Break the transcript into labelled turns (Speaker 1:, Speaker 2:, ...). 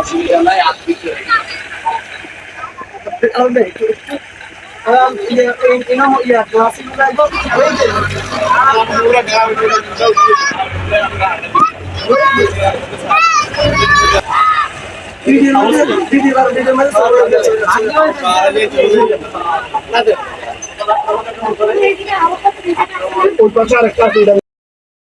Speaker 1: অসুবিধা নাই আপনি
Speaker 2: Um, yeah, you know, yeah, glasses. ওই পাশে আরেকটা